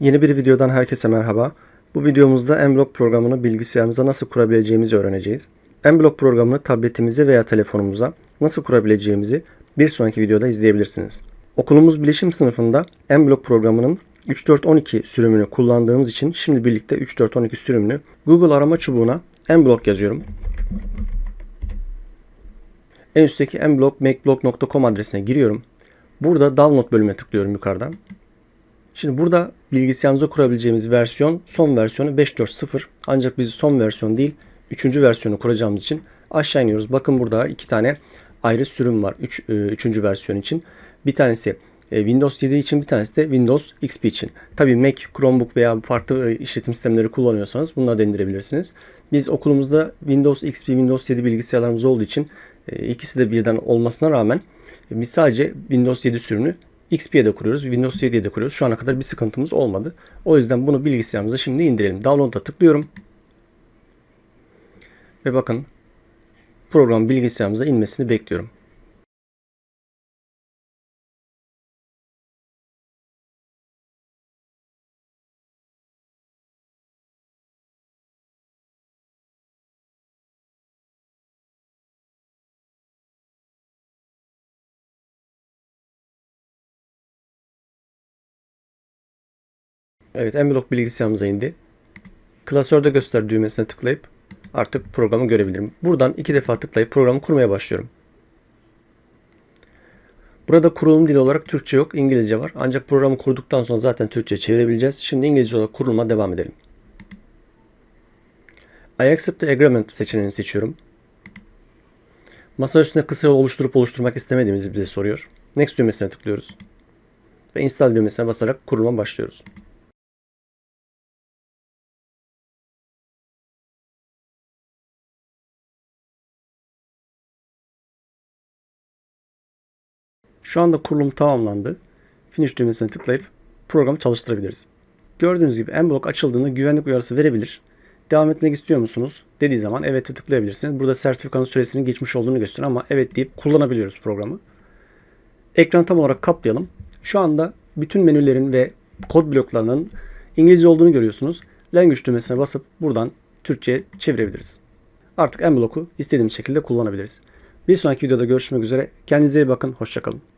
Yeni bir videodan herkese merhaba. Bu videomuzda Mblock programını bilgisayarımıza nasıl kurabileceğimizi öğreneceğiz. Mblock programını tabletimize veya telefonumuza nasıl kurabileceğimizi bir sonraki videoda izleyebilirsiniz. Okulumuz bilişim sınıfında Mblock programının 3412 sürümünü kullandığımız için şimdi birlikte 3412 sürümünü Google arama çubuğuna Mblock yazıyorum. En üstteki mblock.macblock.com adresine giriyorum. Burada download bölümüne tıklıyorum yukarıdan. Şimdi burada bilgisayarımıza kurabileceğimiz versiyon son versiyonu 5.4.0 ancak biz son versiyon değil 3. versiyonu kuracağımız için aşağı iniyoruz. Bakın burada iki tane ayrı sürüm var 3. Üç, 3. versiyon için. Bir tanesi e, Windows 7 için bir tanesi de Windows XP için. Tabi Mac, Chromebook veya farklı e, işletim sistemleri kullanıyorsanız bunları da indirebilirsiniz. Biz okulumuzda Windows XP, Windows 7 bilgisayarlarımız olduğu için e, ikisi de birden olmasına rağmen biz sadece Windows 7 sürümünü XP'ye de kuruyoruz, Windows 7'ye de kuruyoruz. Şu ana kadar bir sıkıntımız olmadı. O yüzden bunu bilgisayarımıza şimdi indirelim. Download'a tıklıyorum. Ve bakın program bilgisayarımıza inmesini bekliyorum. Evet, Mblock bilgisayarımıza indi. Klasörde göster düğmesine tıklayıp artık programı görebilirim. Buradan iki defa tıklayıp programı kurmaya başlıyorum. Burada kurulum dili olarak Türkçe yok, İngilizce var. Ancak programı kurduktan sonra zaten Türkçe çevirebileceğiz. Şimdi İngilizce olarak kuruluma devam edelim. I accept the agreement seçeneğini seçiyorum. Masa üstünde kısa yol oluşturup oluşturmak istemediğimizi bize soruyor. Next düğmesine tıklıyoruz. Ve install düğmesine basarak kuruluma başlıyoruz. Şu anda kurulum tamamlandı. Finish düğmesine tıklayıp programı çalıştırabiliriz. Gördüğünüz gibi Mblock açıldığında güvenlik uyarısı verebilir. Devam etmek istiyor musunuz? Dediği zaman evet'e tıklayabilirsiniz. Burada sertifikanın süresinin geçmiş olduğunu gösteriyor ama evet deyip kullanabiliyoruz programı. Ekran tam olarak kaplayalım. Şu anda bütün menülerin ve kod bloklarının İngilizce olduğunu görüyorsunuz. Language düğmesine basıp buradan Türkçe'ye çevirebiliriz. Artık Mblock'u istediğimiz şekilde kullanabiliriz. Bir sonraki videoda görüşmek üzere. Kendinize iyi bakın. Hoşçakalın.